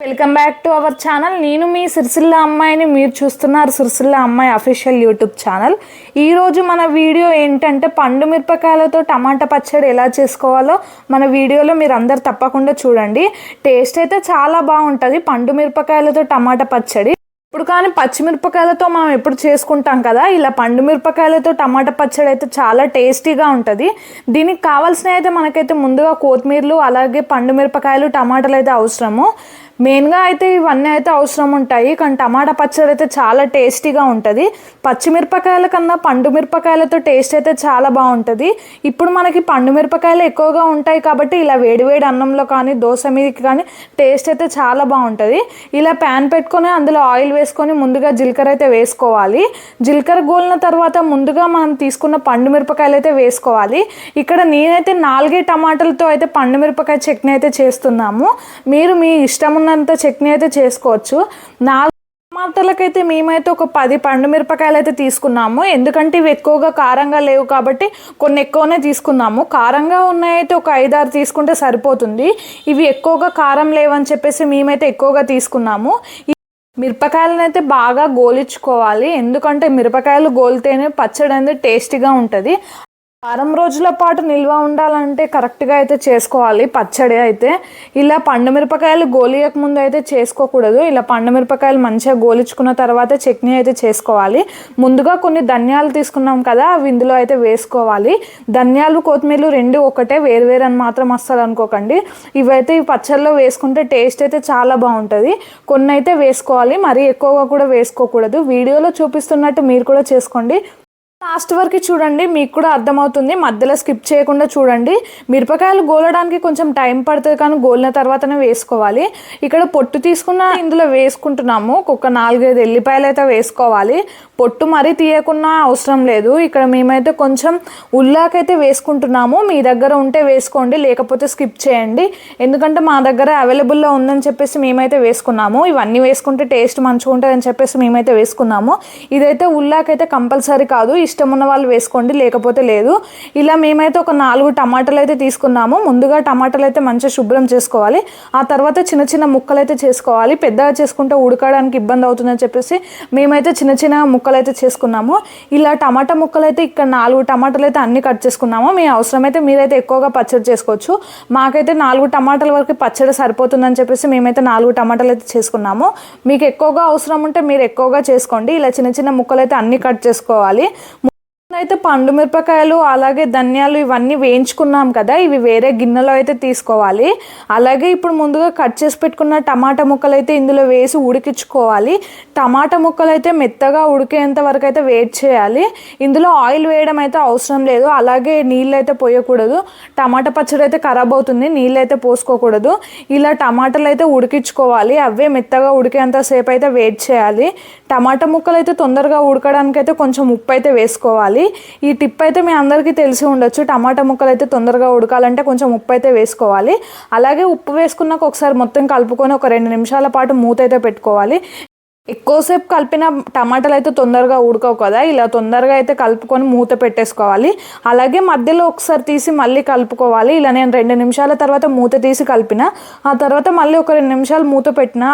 Welcome back to our channel నేను మీ సిరిసిల్ల అమ్మాయిని మీరు చూస్తున్నారు సిరిసిల్ల అమ్మాయి అఫీషియల్ యూట్యూబ్ ఛానల్ ఈరోజు మన వీడియో ఏంటంటే పండు మిరపకాయలతో టమాటా పచ్చడి ఎలా చేసుకోవాలో మన వీడియోలో మీరు అందరు తప్పకుండా చూడండి. టేస్ట్ అయితే చాలా బాగుంటుంది పండు మిరపకాయలతో టమాటా పచ్చడి. ఇప్పుడు కానీ పచ్చిమిరపకాయలతో మనం ఎప్పుడు చేసుకుంటాం కదా ఇలా పండు మిరపకాయలతో టమాటా పచ్చడి అయితే చాలా టేస్టీగా ఉంటుంది. దీనికి కావాల్సినవి అయితే మనకైతే ముందుగా కొత్తిమీరలు అలాగే పండు మిరపకాయలు టమాటాలు అయితే అవసరము. మెయిన్గా అయితే ఇవన్నీ అయితే అవసరం ఉంటాయి. కానీ టమాటా పచ్చడి అయితే చాలా టేస్టీగా ఉంటుంది. పచ్చిమిరపకాయల కన్నా పండు మిరపకాయలతో టేస్ట్ అయితే చాలా బాగుంటుంది. ఇప్పుడు మనకి పండు మిరపకాయలు ఎక్కువగా ఉంటాయి కాబట్టి ఇలా వేడివేడి అన్నంలో కానీ దోశ మీదకి కానీ టేస్ట్ అయితే చాలా బాగుంటుంది. ఇలా ప్యాన్ పెట్టుకొని అందులో ఆయిల్ వేసుకొని ముందుగా జీలకర్ర అయితే వేసుకోవాలి. జీలకర్ర గోలిన తర్వాత ముందుగా మనం తీసుకున్న పండు మిరపకాయలు అయితే వేసుకోవాలి. ఇక్కడ నేనైతే నాలుగే టమాటాలతో అయితే పండు మిరపకాయ చట్నీ అయితే చేస్తున్నాము. మీరు మీ ఇష్టం ఉన్నంత చట్నీ అయితే చేసుకోవచ్చు. నాలుగు టమాటాలకైతే మేమైతే ఒక పది పండు మిరపకాయలు అయితే తీసుకున్నాము. ఎందుకంటే ఇవి ఎక్కువగా కారంగా లేవు కాబట్టి కొన్ని ఎక్కువనే తీసుకున్నాము. కారంగా ఉన్నాయైతే ఒక ఐదారు తీసుకుంటే సరిపోతుంది. ఇవి ఎక్కువగా కారం లేవని చెప్పేసి మేమైతే ఎక్కువగా తీసుకున్నాము. మిరపకాయలను అయితే బాగా గోలించుకోవాలి. ఎందుకంటే మిరపకాయలు గోలితేనే పచ్చడి అనేది టేస్టీగా ఉంటుంది. వారం రోజుల పాటు నిల్వ ఉండాలంటే కరెక్ట్గా అయితే చేసుకోవాలి. పచ్చడి అయితే ఇలా పండు మిరపకాయలు గోలియక ముందు అయితే చేసుకోకూడదు. ఇలా పండు మిరపకాయలు మంచిగా గోలించుకున్న తర్వాత చట్నీ అయితే చేసుకోవాలి. ముందుగా కొన్ని ధనియాలు తీసుకున్నాం కదా అవి ఇందులో అయితే వేసుకోవాలి. ధనియాలు కొత్తిమీరలు రెండు ఒకటే వేరు వేరు అని మాత్రం అస్సలు అనుకోకండి. ఇవైతే ఈ పచ్చళ్ళలో వేసుకుంటే టేస్ట్ అయితే చాలా బాగుంటుంది. కొన్ని అయితే వేసుకోవాలి మరీ ఎక్కువగా కూడా వేసుకోకూడదు. వీడియోలో చూపిస్తున్నట్టు మీరు కూడా చేసుకోండి. లాస్ట్ వరకు చూడండి మీకు కూడా అర్థమవుతుంది. మధ్యలో స్కిప్ చేయకుండా చూడండి. మిరపకాయలు గోలడానికి కొంచెం టైం పడుతుంది కానీ గోలిన తర్వాతనే వేసుకోవాలి. ఇక్కడ పొట్టు తీసుకున్న ఇందులో వేసుకుంటున్నాము. ఒక నాలుగైదు ఎల్లిపాయలు అయితే వేసుకోవాలి. పొట్టు మరీ తీయకుండా అవసరం లేదు. ఇక్కడ మేమైతే కొంచెం ఉల్లాకైతే వేసుకుంటున్నాము. మీ దగ్గర ఉంటే వేసుకోండి లేకపోతే స్కిప్ చేయండి. ఎందుకంటే మా దగ్గర అవైలబుల్లో ఉందని చెప్పేసి మేమైతే వేసుకున్నాము. ఇవన్నీ వేసుకుంటే టేస్ట్ మంచిగా ఉంటుందని చెప్పేసి మేమైతే వేసుకున్నాము. ఇదైతే ఉల్లాకైతే కంపల్సరీ కాదు. ఇష్టం ఉన్న వాళ్ళు వేసుకోండి లేకపోతే లేదు. ఇలా మేమైతే ఒక నాలుగు టమాటాలు అయితే తీసుకున్నాము. ముందుగా టమాటాలు అయితే మంచిగా శుభ్రం చేసుకోవాలి. ఆ తర్వాత చిన్న చిన్న ముక్కలు అయితే చేసుకోవాలి. పెద్దగా చేసుకుంటే ఉడకడానికి ఇబ్బంది అవుతుందని చెప్పేసి మేమైతే చిన్న చిన్న ముక్కలు అయితే చేసుకున్నాము. ఇలా టమాటా ముక్కలు అయితే ఇక్కడ నాలుగు టమాటాలు అయితే అన్ని కట్ చేసుకున్నాము. మీ అవసరమైతే మీరైతే ఎక్కువగా పచ్చడి చేసుకోవచ్చు. మాకైతే నాలుగు టమాటాల వరకు పచ్చడి సరిపోతుందని చెప్పేసి మేమైతే నాలుగు టమాటాలు అయితే చేసుకున్నాము. మీకు ఎక్కువగా అవసరం ఉంటే మీరు ఎక్కువగా చేసుకోండి. ఇలా చిన్న చిన్న ముక్కలు అయితే అన్ని కట్ చేసుకోవాలి. అయితే పండు మిరపకాయలు అలాగే ధనియాలు ఇవన్నీ వేయించుకున్నాం కదా ఇవి వేరే గిన్నెలో అయితే తీసుకోవాలి. అలాగే ఇప్పుడు ముందుగా కట్ చేసి పెట్టుకున్న టమాటా ముక్కలు అయితే ఇందులో వేసి ఉడికించుకోవాలి. టమాటా ముక్కలు అయితే మెత్తగా ఉడికేంత వరకు అయితే వేట్ చేయాలి. ఇందులో ఆయిల్ వేయడం అయితే అవసరం లేదు. అలాగే నీళ్ళు అయితే పోయకూడదు. టమాటా పచ్చడి అయితే ఖరాబ్ అవుతుంది నీళ్ళు అయితే పోసుకోకూడదు. ఇలా టమాటాలు అయితే ఉడికించుకోవాలి. అవే మెత్తగా ఉడికేంత సేపు అయితే వెయిట్ చేయాలి. టమాటా ముక్కలు అయితే తొందరగా ఉడకడానికి అయితే కొంచెం ఉప్పు అయితే వేసుకోవాలి. ఈ టిప్ అయితే మీ అందరికీ తెలిసి ఉండొచ్చు. టమాటా ముక్కలు అయితే తొందరగా ఉడకాలంటే కొంచెం ఉప్పు అయితే వేసుకోవాలి. అలాగే ఉప్పు వేసుకున్నాక ఒకసారి మొత్తం కలుపుకొని ఒక రెండు నిమిషాల పాటు మూత అయితే పెట్టుకోవాలి. ఎక్కువసేపు కలిపిన టమాటాలు అయితే తొందరగా ఉడకవు కదా. ఇలా తొందరగా అయితే కలుపుకొని మూత పెట్టేసుకోవాలి. అలాగే మధ్యలో ఒకసారి తీసి మళ్ళీ కలుపుకోవాలి. ఇలా నేను రెండు నిమిషాల తర్వాత మూత తీసి కలిపిన ఆ తర్వాత మళ్ళీ ఒక రెండు నిమిషాలు మూత పెట్టిన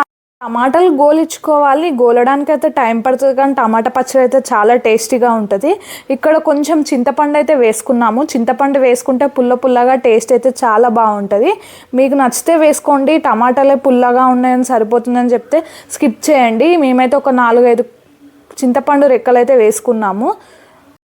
టమాటాలు గోలించుకోవాలి గోలడానికి అయితే టైం పడుతుంది కానీ టమాటా పచ్చడి అయితే చాలా టేస్టీగా ఉంటుంది. ఇక్కడ కొంచెం చింతపండు అయితే వేసుకున్నాము. చింతపండు వేసుకుంటే పుల్ల పుల్లగా టేస్ట్ అయితే చాలా బాగుంటుంది. మీకు నచ్చితే వేసుకోండి. టమాటాలే పుల్లగా ఉన్నాయని సరిపోతుందని చెప్తే స్కిప్ చేయండి. మేమైతే ఒక నాలుగైదు చింతపండు రెక్కలు అయితే వేసుకున్నాము.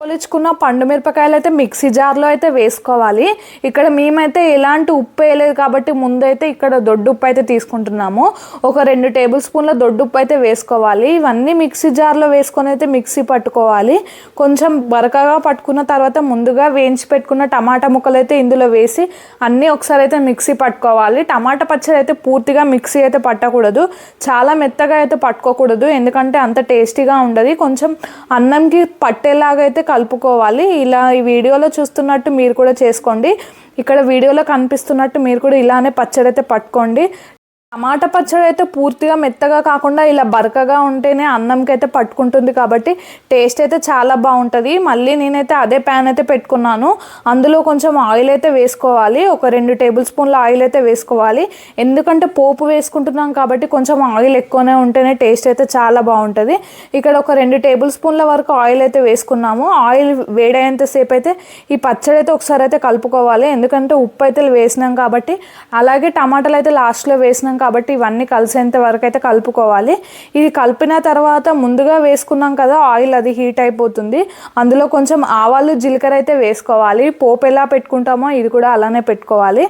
పోలించుకున్న పండు మిరపకాయలు అయితే మిక్సీ జార్లో అయితే వేసుకోవాలి. ఇక్కడ మేమైతే ఎలాంటి ఉప్పు వేయలేదు కాబట్టి ముందైతే ఇక్కడ దొడ్డు ఉప్పు అయితే తీసుకుంటున్నాము. ఒక రెండు టేబుల్ స్పూన్ల దొడ్డు ఉప్పు అయితే వేసుకోవాలి. ఇవన్నీ మిక్సీ జార్లో వేసుకొని అయితే మిక్సీ పట్టుకోవాలి. కొంచెం బరకగా పట్టుకున్న తర్వాత ముందుగా వేయించి పెట్టుకున్న టమాటా ముక్కలు అయితే ఇందులో వేసి అన్నీ ఒకసారి అయితే మిక్సీ పట్టుకోవాలి. టమాటా పచ్చడి అయితే పూర్తిగా మిక్సీ అయితే పట్టకూడదు. చాలా మెత్తగా అయితే పట్టుకోకూడదు. ఎందుకంటే అంత టేస్టీగా ఉండదు. కొంచెం అన్నంకి పట్టేలాగా అయితే కలుపుకోవాలి. ఇలా ఈ వీడియోలో చూస్తున్నట్టు మీరు కూడా చేసుకోండి. ఇక్కడ వీడియోలో కనిపిస్తున్నట్టు మీరు కూడా ఇలానే పచ్చడి అయితే పట్టుకోండి. టమాటా పచ్చడి అయితే పూర్తిగా మెత్తగా కాకుండా ఇలా బరకగా ఉంటేనే అన్నంకి అయితే పట్టుకుంటుంది కాబట్టి టేస్ట్ అయితే చాలా బాగుంటుంది. మళ్ళీ నేనైతే అదే ప్యాన్ అయితే పెట్టుకున్నాను. అందులో కొంచెం ఆయిల్ అయితే వేసుకోవాలి. ఒక రెండు టేబుల్ స్పూన్ల ఆయిల్ అయితే వేసుకోవాలి. ఎందుకంటే పోపు వేసుకుంటున్నాం కాబట్టి కొంచెం ఆయిల్ ఎక్కువనే ఉంటేనే టేస్ట్ అయితే చాలా బాగుంటుంది. ఇక్కడ ఒక రెండు టేబుల్ స్పూన్ల వరకు ఆయిల్ అయితే వేసుకున్నాము. ఆయిల్ వేడయ్యేంతసేపు అయితే ఈ పచ్చడి అయితే ఒకసారి అయితే కలుపుకోవాలి. ఎందుకంటే ఉప్పు అయితే వేసినాం కాబట్టి అలాగే టమాటాలు అయితే లాస్ట్లో వేసినాం కాబట్టి ఇవన్నీ కలిసేంత వరకు అయితే కలుపుకోవాలి. ఇది కలిపిన తర్వాత ముందుగా వేసుకున్నాం కదా ఆయిల్ అది హీట్ అయిపోతుంది. అందులో కొంచెం ఆవాలు జీలకర్ర అయితే వేసుకోవాలి. పోపు ఎలా పెట్టుకుంటామో ఇది కూడా అలానే పెట్టుకోవాలి.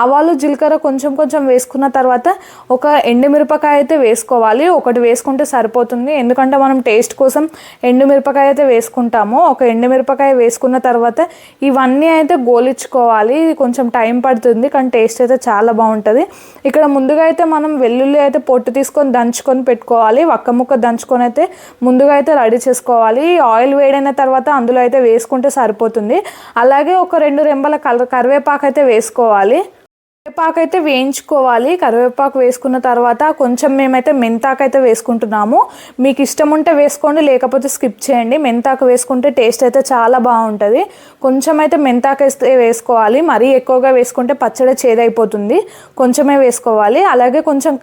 ఆవాలు జీలకర్ర కొంచెం కొంచెం వేసుకున్న తర్వాత ఒక ఎండుమిరపకాయ అయితే వేసుకోవాలి. ఒకటి వేసుకుంటే సరిపోతుంది. ఎందుకంటే మనం టేస్ట్ కోసం ఎండుమిరపకాయ అయితే వేసుకుంటాము. ఒక ఎండుమిరపకాయ వేసుకున్న తర్వాత ఇవన్నీ అయితే గోలించుకోవాలి. ఇది కొంచెం టైం పడుతుంది కానీ టేస్ట్ అయితే చాలా బాగుంటుంది. ఇక్కడ ముందుగా అయితే మనం వెల్లుల్లి అయితే పొట్టు తీసుకొని దంచుకొని పెట్టుకోవాలి. వక్క ముక్క దంచుకొని అయితే ముందుగా అయితే రెడీ చేసుకోవాలి. ఆయిల్ వేడైన తర్వాత అందులో అయితే వేసుకుంటే సరిపోతుంది. అలాగే ఒక రెండు రెంబల కల కరివేపాకు అయితే వేసుకోవాలి. కరివేపాకు అయితే వేయించుకోవాలి. కరివేపాకు వేసుకున్న తర్వాత కొంచెం మేమైతే మెంతాకు అయితే వేసుకుంటున్నాము. మీకు ఇష్టం ఉంటే వేసుకోండి లేకపోతే స్కిప్ చేయండి. మెంతాకు వేసుకుంటే టేస్ట్ అయితే చాలా బాగుంటుంది. కొంచెం అయితే మెంతాకు వేస్తే వేసుకోవాలి. మరీ ఎక్కువగా వేసుకుంటే పచ్చడి చేదైపోతుంది. కొంచెమే వేసుకోవాలి. అలాగే కొంచెం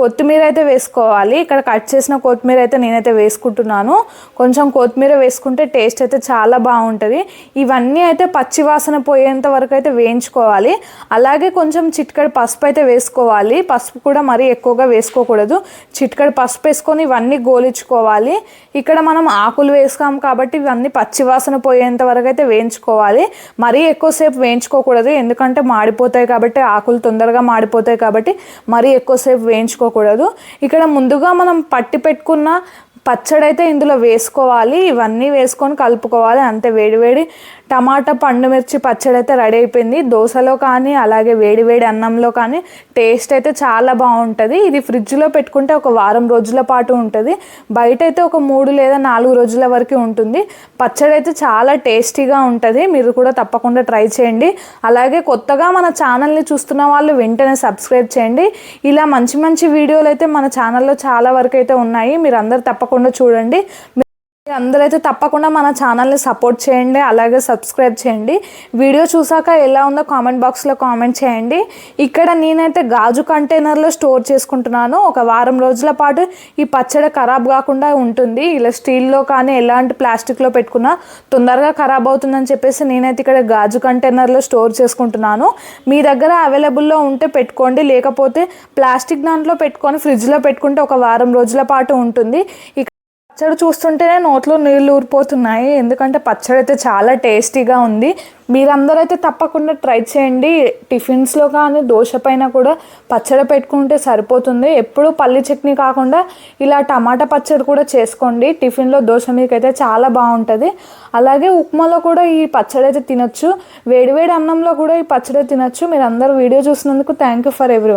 కొత్తిమీర అయితే వేసుకోవాలి. ఇక్కడ కట్ చేసిన కొత్తిమీర అయితే నేనైతే వేసుకుంటున్నాను. కొంచెం కొత్తిమీర వేసుకుంటే టేస్ట్ అయితే చాలా బాగుంటుంది. ఇవన్నీ అయితే పచ్చి వాసన పోయేంత వరకు అయితే వేయించుకోవాలి. అలాగే కొంచెం చిట్కడి పసుపు అయితే వేసుకోవాలి. పసుపు కూడా మరీ ఎక్కువగా వేసుకోకూడదు. చిట్కడి పసుపు వేసుకొని ఇవన్నీ గోలించుకోవాలి. ఇక్కడ మనం ఆకులు వేసాం కాబట్టి ఇవన్నీ పచ్చి వాసన పోయేంత వరకు అయితే వేయించుకోవాలి. మరీ ఎక్కువసేపు వేయించుకోకూడదు. ఎందుకంటే మాడిపోతాయి కాబట్టి ఆకులు తొందరగా మాడిపోతాయి కాబట్టి మరీ ఎక్కువసేపు వేయించుకో వేసుకోకూడదు. ఇక్కడ ముందుగా మనం పట్టి పెట్టుకున్న పచ్చడి అయితే ఇందులో వేసుకోవాలి. ఇవన్నీ వేసుకొని కలుపుకోవాలి. అంతే వేడివేడి టమాటా పండు మిర్చి పచ్చడి అయితే రెడీ అయిపోయింది. దోశలో కానీ అలాగే వేడి వేడి అన్నంలో కానీ టేస్ట్ అయితే చాలా బాగుంటుంది. ఇది ఫ్రిడ్జ్లో పెట్టుకుంటే ఒక వారం రోజుల పాటు ఉంటుంది. బయట అయితే ఒక మూడు లేదా నాలుగు రోజుల వరకు ఉంటుంది. పచ్చడి అయితే చాలా టేస్టీగా ఉంటుంది. మీరు కూడా తప్పకుండా ట్రై చేయండి. అలాగే కొత్తగా మన ఛానల్ని చూస్తున్న వాళ్ళు వెంటనే సబ్స్క్రైబ్ చేయండి. ఇలా మంచి మంచి వీడియోలు అయితే మన ఛానల్లో చాలా వరకు అయితే ఉన్నాయి. మీరు అందరు తప్పకుండా చూడండి. అందరైతే తప్పకుండా మన ఛానల్ని సపోర్ట్ చేయండి అలాగే సబ్స్క్రైబ్ చేయండి. వీడియో చూసాక ఎలా ఉందో కామెంట్ బాక్స్లో కామెంట్ చేయండి. ఇక్కడ నేనైతే గాజు కంటైనర్లో స్టోర్ చేసుకుంటున్నాను. ఒక వారం రోజుల పాటు ఈ పచ్చడి ఖరాబ్ కాకుండా ఉంటుంది. ఇలా స్టీల్లో కానీ ఎలాంటి ప్లాస్టిక్లో పెట్టుకున్నా తొందరగా ఖరాబ్ అవుతుందని చెప్పేసి నేనైతే ఇక్కడ గాజు కంటైనర్లో స్టోర్ చేసుకుంటున్నాను. మీ దగ్గర అవైలబుల్లో ఉంటే పెట్టుకోండి. లేకపోతే ప్లాస్టిక్ దాంట్లో పెట్టుకొని ఫ్రిడ్జ్లో పెట్టుకుంటే ఒక వారం రోజుల పాటు ఉంటుంది. పచ్చడి చూస్తుంటేనే నోట్లో నీళ్ళు ఊరిపోతున్నాయి. ఎందుకంటే పచ్చడి అయితే చాలా టేస్టీగా ఉంది. మీరందరూ అయితే తప్పకుండా ట్రై చేయండి. టిఫిన్స్లో కానీ దోశ పైన కూడా పచ్చడి పెట్టుకుంటే సరిపోతుంది. ఎప్పుడు పల్లి చట్నీ కాకుండా ఇలా టమాటా పచ్చడి కూడా చేసుకోండి. టిఫిన్లో దోశ మీకైతే చాలా బాగుంటుంది. అలాగే ఉప్మాలో కూడా ఈ పచ్చడి అయితే తినచ్చు. వేడివేడి అన్నంలో కూడా ఈ పచ్చడి తినచ్చు. మీరు అందరూ వీడియో చూసినందుకు థ్యాంక్ యూ ఫర్ ఎవ్రీ